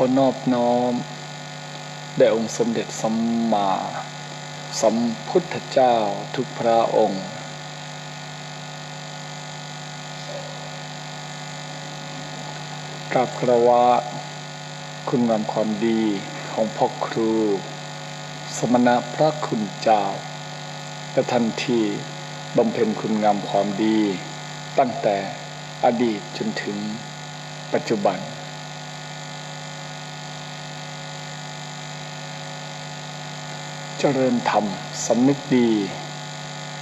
ขอนอบน้อมแด่องค์สมเด็จสัมมาสัมพุทธเจ้าทุกพระองค์ กราบคารวะคุณงามความดีของพ่อครู สมณะพระคุณเจ้าและทันทีบำเพ็ญคุณงามความดี ตั้งแต่อดีตจนถึงปัจจุบัน เจริญธรรมสำนึกดี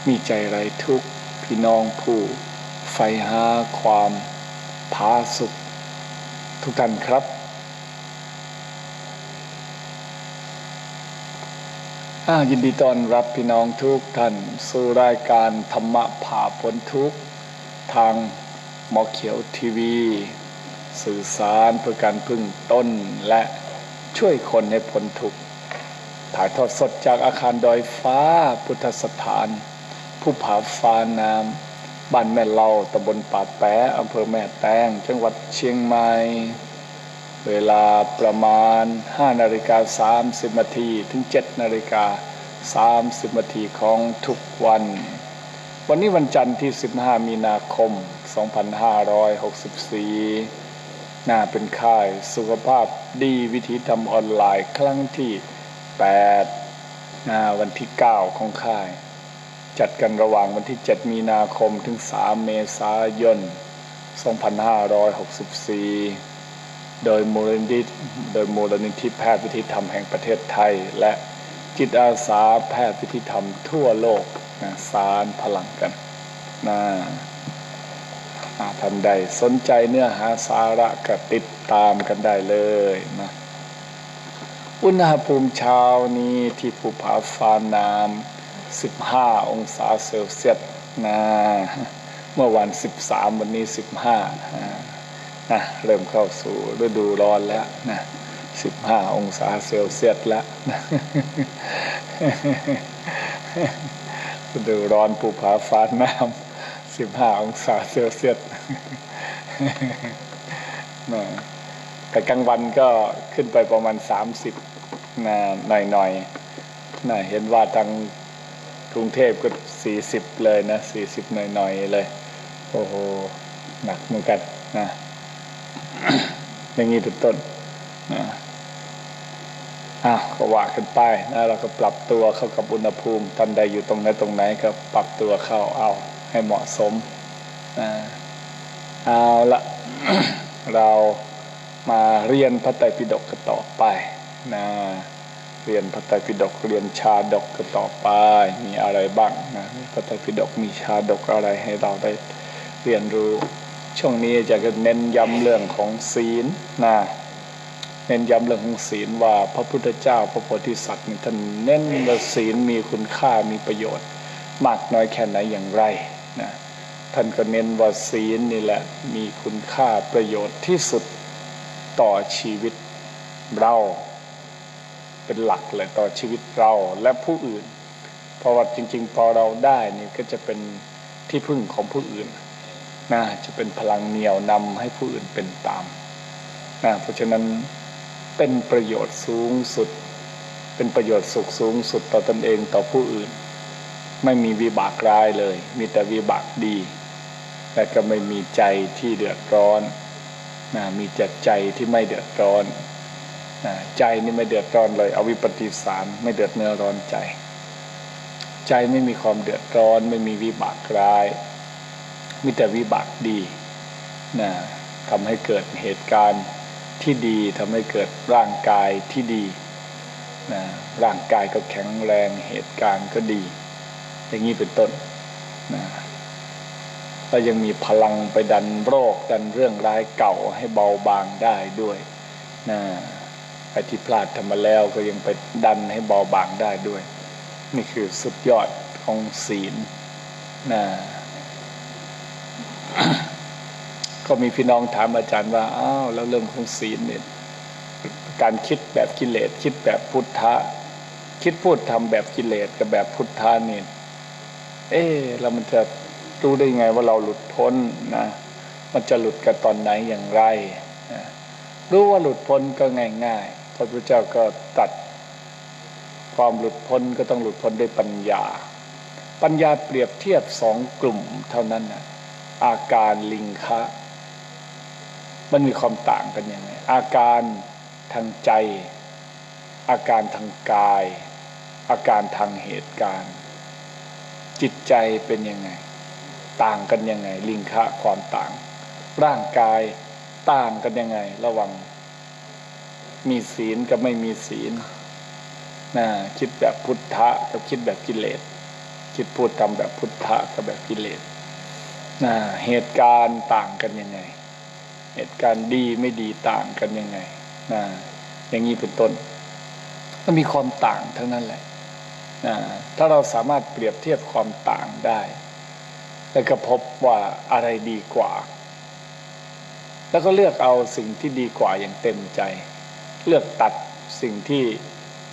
มีใจไรทุกข์พี่น้องผู้ใฝ่หาความผาสุข ทุกท่านครับ ยินดีต้อนรับพี่น้องทุกท่านสู่รายการธรรมะผ่าพ้นทุกข์ ทางหมอเขียวทีวี สื่อสารเพื่อการพึ่งต้นและช่วยคนให้พ้นทุกข์ ถ่ายทอดสดจากอาคารดอยฟ้าพุทธสถาน ผู้ผาฟ้าน้ำบ้านแม่เล่าตำบลป่าแปะอำเภอแม่แตงจังหวัดเชียงใหม่ เวลาประมาณ 5 นาฬิกา 30นาทีถึง 7 นาฬิกา 30นาทีของทุกวัน วันนี้วันจันทร์ที่ 15 มีนาคม 2564น่าเป็นค่ายสุขภาพดีวิธีทำออนไลน์ครั้งที่ 8นาวันที่ 9 ของค่าย จัดกันระหว่างวันที่ 7 มีนาคมถึง 3 เมษายน 2564 โดยมูลนิธิโดยมูลนิธิแพทย์วิธีธรรมแห่งประเทศไทย และจิตอาสาแพทย์วิธีธรรมทั่วโลกนะสารพลังกันนะท่านใดสนใจเนื้อหาสาระก็ติดตามกันได้เลยนะ อุณหภูมิเช้านี้ที่ภูผาฟ้าน้ำ15องศาเซลเซียสนะเมื่อวัน13วันนี้15นะเริ่มเข้าสู่ฤดูร้อนแล้วนะ15องศาเซลเซียสแล้วฤดูร้อนภูผาฟ้าน้ำ15องศาเซลเซียสนะแต่กลางวันก็ขึ้นไปประมาณ30 นะหน่อยๆนนะเห็นว่าทางกรุงเทพก็40เลยนะ40หน่อยๆเลย โอ้โห หนักเหมือนกันนะอย่างนี้เป็นต้นนะอะก็ว่ากันไปนะเราก็ปรับตัวเข้ากับอุณหภูมิท่านใดอยู่ตรงไหนตรงไหนก็ปรับตัวเข้าเอาให้เหมาะสมนะเอาละเรามาเรียนพระไตรปิฎกกันต่อไป นะเรียนพระไตรปิฎกเรียนชาดกกันต่อไป มีอะไรบ้างนะพระไตรปิฎกมีชาดกอะไรให้เราได้เรียนรู้ ช่วงนี้จะเน้นย้ำเรื่องของศีลนะเน้นย้ำเรื่องของศีลว่าพระพุทธเจ้าพระโพธิสัตว์นี่ท่านเน้นว่าศีลมีคุณค่ามีประโยชน์ มากน้อยแค่ไหนอย่างไรนะท่านก็เน้นว่าศีลนี่แหละมีคุณค่าประโยชน์ที่สุดต่อชีวิตเรา เป็นหลักเลยต่อชีวิตเราและผู้อื่น เพราะว่าจริง ๆ พอเราได้นี่ก็จะเป็นที่พึ่งของผู้อื่นนะจะเป็นพลังเหนี่ยวนำให้ผู้อื่นเป็นตามนะเพราะฉะนั้นเป็นประโยชน์สูงสุด เป็นประโยชน์สุขสูงสุดต่อตนเองต่อผู้อื่น ไม่มีวิบากร้ายเลย มีแต่วิบากดีและก็ไม่มีใจที่เดือดร้อนนะมีแต่ใจที่ไม่เดือดร้อน ใจนี่ไม่เดือดร้อนเลยเอาวิปฏิสารไม่เดือดเนื้อร้อนใจ ใจไม่มีความเดือดร้อน ไม่มีวิบากร้าย มีแต่วิบากดีนะทำให้เกิดเหตุการณ์ที่ดีทำให้เกิดร่างกายที่ดีนะร่างกายก็แข็งแรงเหตุการณ์ก็ดี อย่างนี้เป็นต้นนะแล้วยังมีพลังไปดันโรคดันเรื่องร้ายเก่าให้เบาบางได้ด้วยนะ ไอ้ที่พลาดทำมาแล้วก็ยังไปดันให้เบาบางได้ด้วย นี่คือสุดยอดของศีลนะก็มีพี่น้องถามอาจารย์ว่าอ้าวแล้วเรื่องของศีลเนี่ยการคิดแบบกิเลสคิดแบบพุทธะ คิดพูดทำแบบกิเลสกับแบบพุทธะนี่เอ๊แล้วมันจะรู้ได้ไงว่าเราหลุดพ้นนะมันจะหลุดกันตอนไหนอย่างไรนะรู้ว่าหลุดพ้นก็ง่าย ๆ พระพุทธเจ้าก็ตัดความหลุดพ้นก็ต้องหลุดพ้นด้วยปัญญา ปัญญาเปรียบเทียบสองกลุ่มเท่านั้นนะอาการลิงคะ มันมีความต่างกันยังไงอาการทางใจ อาการทางกาย อาการทางเหตุการณ์ จิตใจเป็นยังไง ต่างกันยังไง ลิงคะความต่าง ร่างกายต่างกันยังไง ระว่าง มีศีลกับไม่มีศีลนะคิดแบบพุทธะกับคิดแบบกิเลส คิดพูดทำแบบพุทธะกับแบบกิเลสนะเหตุการณ์ต่างกันยังไง เหตุการณ์ดีไม่ดีต่างกันยังไงนะอย่างนี้เป็นต้นมันมีความต่างทั้งนั้นแหละนะถ้าเราสามารถเปรียบเทียบความต่างได้ แล้วก็พบว่าอะไรดีกว่า แล้วก็เลือกเอาสิ่งที่ดีกว่าอย่างเต็มใจ เลือกตัดสิ่งที่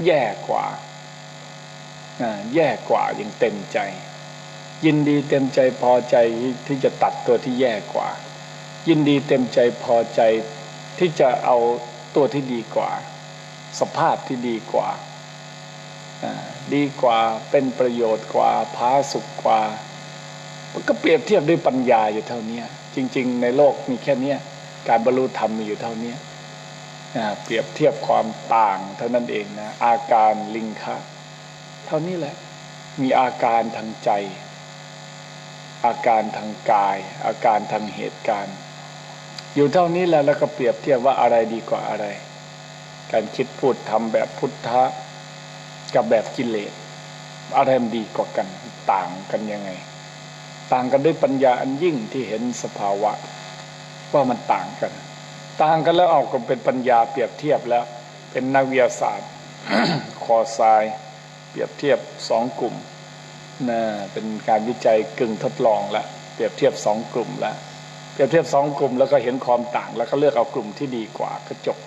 แย่กว่า แย่กว่าอย่างเต็มใจ ยินดีเต็มใจพอใจที่จะตัดตัวที่แย่กว่า ยินดีเต็มใจพอใจที่จะเอาตัวที่ดีกว่า สภาพที่ดีกว่า ดีกว่าเป็นประโยชน์กว่าพาสุขกว่า มันก็เปรียบเทียบด้วยปัญญาอยู่เท่านี้จริง ๆ ในโลกมีแค่นี้การบรรลุธรรมมีอยู่เท่านี้ เปรียบเทียบความต่างเท่านั้นเองนะอาการลิงคะเท่านี้แหละ มีอาการทางใจ อาการทางกาย อาการทางเหตุการณ์ อยู่เท่านี้แล้วแล้วก็เปรียบเทียบว่าอะไรดีกว่าอะไร การคิดพูดทำแบบพุทธะกับแบบกิเลสอะไรมันดีกว่ากันต่างกันยังไง ต่างกันด้วยปัญญาอันยิ่งที่เห็นสภาวะ ว่ามันต่างกัน ต่างกันแล้วเอาก็เป็นปัญญาเปรียบเทียบแล้ว เป็นนักวิทยาศาสตร์คอทราย เปรียบเทียบสองกลุ่มนะเป็นการวิจัยกึ่งทดลองแล้วเปรียบเทียบสองกลุ่มแล้วเปรียบเทียบสองกลุ่มแล้วก็เห็นความต่าง แล้วก็เลือกเอากลุ่มที่ดีกว่าก็จบ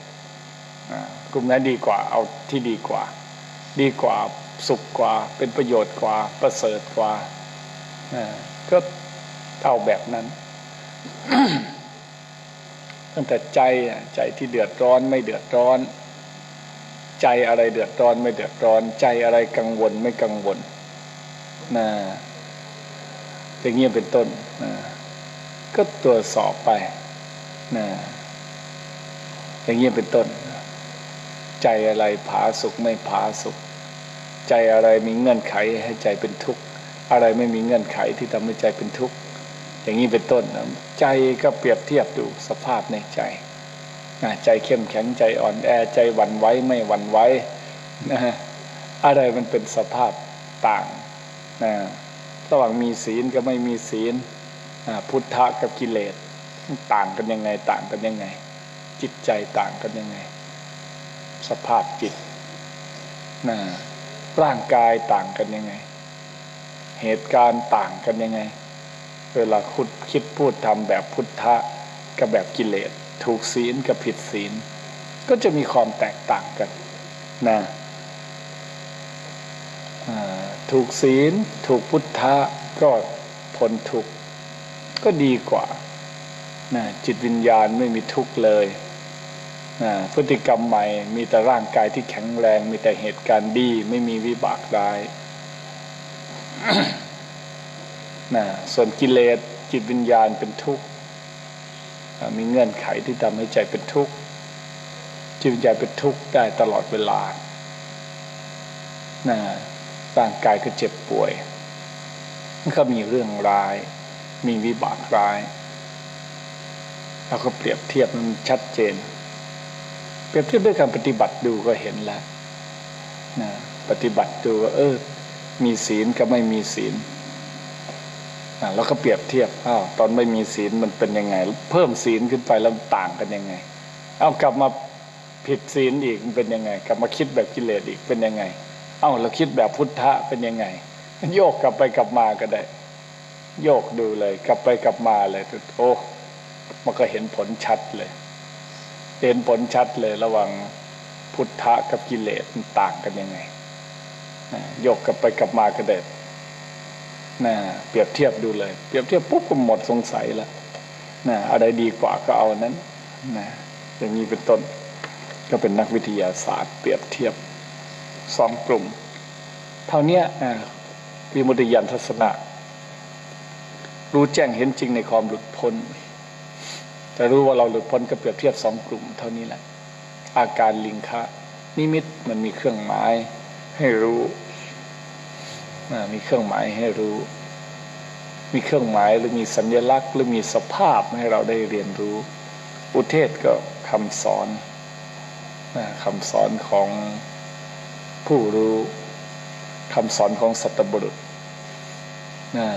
กลุ่มนั้นดีกว่าเอาที่ดีกว่า ดีกว่าสุขกว่า เป็นประโยชน์กว่าประเสริฐกว่าก็เอาแบบนั้น ตั้งแต่ใจใจที่เดือดร้อนไม่เดือดร้อน ใจอะไรเดือดร้อนไม่เดือดร้อน ใจอะไรกังวลไม่กังวลนะอย่างเงี้ยเป็นต้นนะก็ตรวจสอบไปนะอย่างเงี้ยเป็นต้น ใจอะไรผาสุขไม่ผาสุข ใจอะไรมีเงื่อนไขให้ใจเป็นทุกข์ อะไรไม่มีเงื่อนไขที่ทำให้ใจเป็นทุกข์ อย่างนี้เป็นต้นใจก็เปรียบเทียบดูสภาพในใจใจเข้มแข็งใจอ่อนแอใจหวั่นไหวไม่หวั่นไหวนะอะไรมันเป็นสภาพต่างนะระหว่างมีศีลกับไม่มีศีลพุทธะกับกิเลสต่างกันยังไงต่างกันยังไง จิตใจต่างกันยังไง สภาพจิตนะร่างกายต่างกันยังไง เหตุการณ์ต่างกันยังไง เวลาคุดคิดพูดทำแบบพุทธะกับแบบกิเลส ถูกศีลกับผิดศีล ก็จะมีความแตกต่างกันนะถูกศีล ถูกพุทธะก็พ้นทุกข์ก็ดีกว่านะจิตวิญญาณไม่มีทุกข์เลยนะพฤติกรรมใหม่มีแต่ร่างกายที่แข็งแรง มีแต่เหตุการณ์ดี ไม่มีวิบากร้าย นะส่วนกิเลสจิตวิญญาณเป็นทุกข์มีเงื่อนไขที่ทำให้ใจเป็นทุกข์จิตวิญญาณเป็นทุกข์ได้ตลอดเวลานะร่างกายก็เจ็บป่วยมันก็มีเรื่องร้าย มีวิบากร้ายเราก็เปรียบเทียบมันชัดเจน เปรียบเทียบด้วยการปฏิบัติดูก็เห็นแล้วนะปฏิบัติดูว่าเออ มีศีลกับไม่มีศีล แล้วก็เปรียบเทียบอ้าวตอนไม่มีศีลมันเป็นยังไง เพิ่มศีลขึ้นไปแล้วต่างกันยังไงเอากลับมาผิดศีลอีกมันเป็นยังไง กลับมาคิดแบบกิเลสอีกเป็นยังไง เอ้าเราคิดแบบพุทธะเป็นยังไง โยกกลับไปกลับมาก็ได้ โยกดูเลย กลับไปกลับมาเลยโอ้มันก็เห็นผลชัดเลย เห็นผลชัดเลยระหว่างพุทธะกับกิเลสมันต่างกันยังไงโยกกลับไปกลับมาก็ได้ นะเปรียบเทียบดูเลย เปรียบเทียบปุ๊บก็หมดสงสัยแล้วนะอะไรดีกว่าก็เอานั้นนะอย่างนี้เป็นต้น ก็เป็นนักวิทยาศาสตร์ เปรียบเทียบสองกลุ่ม เท่านี้อ่าวิมุตติยานทัศนะรู้แจ้งเห็นจริงในความหลุดพ้นจะรู้ว่าเราหลุดพ้นก็เปรียบเทียบสองกลุ่ม เท่านี้แหละ อาการลิงคะนิมิตมันมีเครื่องหมายให้รู้ มีเครื่องหมายให้รู้ มีเครื่องหมายหรือมีสัญลักษณ์ หรือมีสภาพให้เราได้เรียนรู้ อุเทศก็คำสอนคำสอนของผู้รู้คำสอนของสัตบุรุษนะ